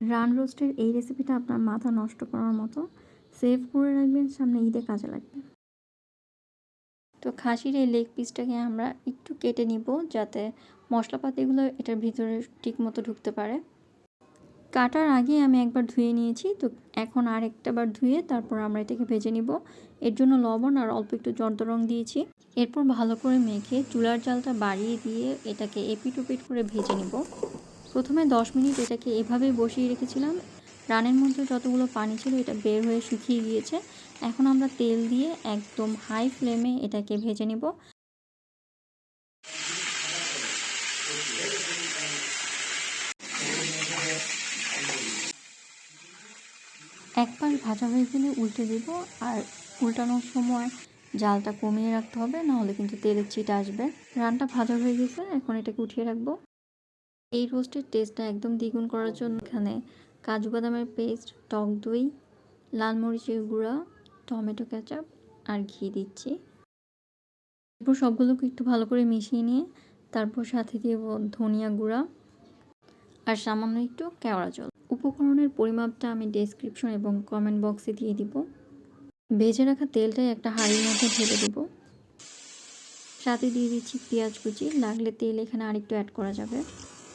Run রোস্টের এই রেসিপিটা আপনার মাথা নষ্ট করার মতো সেভ করে রাখবেন, সামনে ঈদে কাজে লাগবে। তো খাসির এই লেগ পিসটাকে আমরা একটু কেটে নিব যাতে মশলাপাতিগুলো এটার ভিতরে ঠিকমতো ঢুকতে পারে। কাটার আগে আমি একবার ধুয়ে নিয়েছি, তো এখন আর একটা বার ধুয়ে তারপর আমরা এটাকে ভেজে নিব। এর জন্য লবণ আর অল্প একটু জর্দ রং দিয়েছি। এরপর ভালো করে মেখে চুলার জালটা বাড়িয়ে দিয়ে এটাকে এপিট ওপিট করে ভেজে নিব। প্রথমে 10 মিনিট এটাকে এভাবেই বসিয়ে রেখেছিলাম। রানের মধ্যে যতগুলো পানি ছিল এটা বের হয়ে শুকিয়ে গিয়েছে। এখন আমরা তেল দিয়ে একদম হাই ফ্লেমে এটাকে ভেজে নিব। একবার ভাজা হয়ে গেলে উল্টে দেব আর উল্টানোর সময় জালটা কমিয়ে রাখতে হবে, নাহলে কিন্তু তেলের চিট আসবে। রানটা ভাজা হয়ে গেছে, এখন এটাকে উঠিয়ে রাখব। এই রোস্টের টেস্টটা একদম দ্বিগুণ করার জন্য এখানে কাজু বাদামের পেস্ট টক দই, লাল মরিচের গুঁড়া, টমেটো কেচাপ আর ঘি দিচ্ছি। এরপর সবগুলোকে একটু ভালো করে মিশিয়ে নিয়ে তারপর সাথে দিয়ে ধনিয়া গুঁড়া আর সামান্য একটু কেওড়া জল। উপকরণের পরিমাপটা আমি ডেসক্রিপশন এবং কমেন্ট বক্সে দিয়ে দিব। ভেজে রাখা তেলটাই একটা হাঁড়ির মধ্যে ঢেলে দেবো। সাথে দিয়ে দিচ্ছি পেঁয়াজ কুচি, লাগলে তেল এখানে আরেকটু অ্যাড করা যাবে।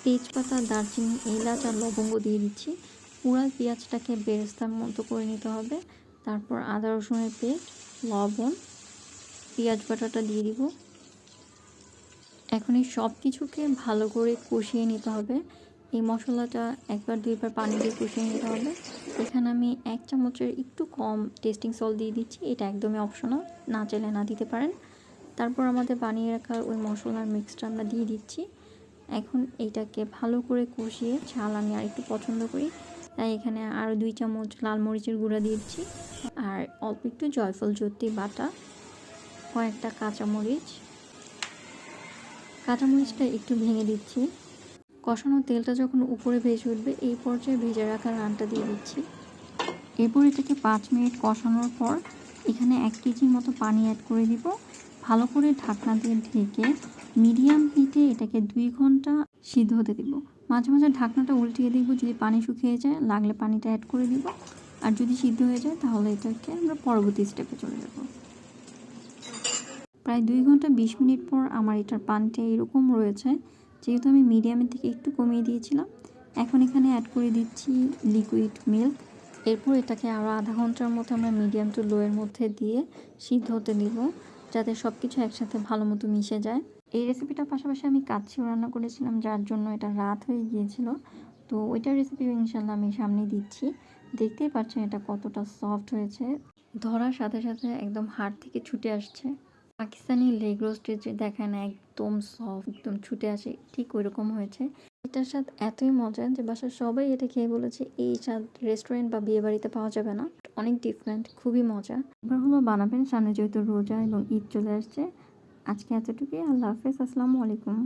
তেজপাতা, দারচিনি, এলাচ আর লবঙ্গ দিয়ে দিচ্ছি। পুরা পেঁয়াজটাকে বেরেস্তার মতো করে নিতে হবে। তারপর আদা রসুনের পেস্ট, লবণ, পেঁয়াজ বাটাটা দিয়ে দিব। এখন এই সব কিছুকে ভালো করে কষিয়ে নিতে হবে। এই মশলাটা একবার, দুইবার পানি দিয়ে কষিয়ে নিতে হবে। এখানে আমি এক চামচের একটু কম টেস্টিং সল্ট দিয়ে দিচ্ছি। এটা একদমই অপশনাল না চাইলে না দিতে পারেন। তারপর আমাদের বানিয়ে রাখা ওই মশলার মিক্সটা আমরা দিয়ে দিচ্ছি। এখন এইটাকে ভালো করে কষিয়ে ঝাল আমি আর একটু পছন্দ করি। তাই এখানে আরও দুই চামচ লাল মরিচের গুঁড়া দিচ্ছি। আর অল্প একটু জয়ফল জ্যোতি বাটা, কয়েকটা কাঁচামরিচ। কাঁচামরিচটা একটু ভেঙে দিচ্ছি। কষানো তেলটা যখন উপরে ভেজে উঠবে, এই পর্যায়ে ভেজে রাখা রানটা দিয়ে দিচ্ছি। এরপর এটাকে পাঁচ মিনিট কষানোর পর এখানে এক কেজির মতো পানি অ্যাড করে দিব। ভালো করে ঢাকনা দিয়ে ঢেকে মিডিয়াম হিটে এটাকে দুই ঘণ্টা সিদ্ধ হতে দিব। মাঝে মাঝে ঢাকনাটা উল্টিয়ে দিব, যদি পানি শুকিয়ে যায়, লাগলে পানিটা অ্যাড করে দিব। আর যদি সিদ্ধ হয়ে যায়, তাহলে এটাকে আমরা পরবর্তী স্টেপে চলে যাব। প্রায় দুই ঘণ্টা বিশ মিনিট পর আমার এটার পানিটা এরকম রয়েছে, যেহেতু আমি মিডিয়ামের থেকে একটু কমিয়ে দিয়েছিলাম। এখন এখানে অ্যাড করে দিচ্ছি লিকুইড মিল্ক এরপর এটাকে আরও আধা ঘণ্টার মতো আমরা মিডিয়াম টু লোয়ের মধ্যে দিয়ে সিদ্ধ হতে দিব, যাতে সব কিছু একসাথে ভালো মতো মিশে যায়। এই রেসিপিটার পাশাপাশি আমি কাচ্ছিও রান্না করেছিলাম, যার জন্য এটা রাত হয়ে গিয়েছিল। তো ওইটার রেসিপিও ইনশাল্লাহ আমি সামনে দিচ্ছি। দেখতেই পাচ্ছেন এটা কতটা সফট হয়েছে। ধরার সাথে সাথে একদম হাড় থেকে ছুটে আসছে। পাকিস্তানি লেগ রোস্টের যে দেখায় না, একদম সফট একদম ছুটে আসে, ঠিক ওই রকম হয়েছে। এটার স্বাদ এতই মজা যে বাসার সবাই এটা খেয়ে বলেছে, এই স্বাদ রেস্টুরেন্ট বা বিয়ে বাড়িতে পাওয়া যাবে না। অনেক ডিফারেন্ট খুবই মজা এবার হলো বানাবেন, সামনে যেহেতু রোজা এবং ঈদ চলে আসছে আজকে এতটুকুই আল্লাহ হাফেজ আসসালামু আলাইকুম।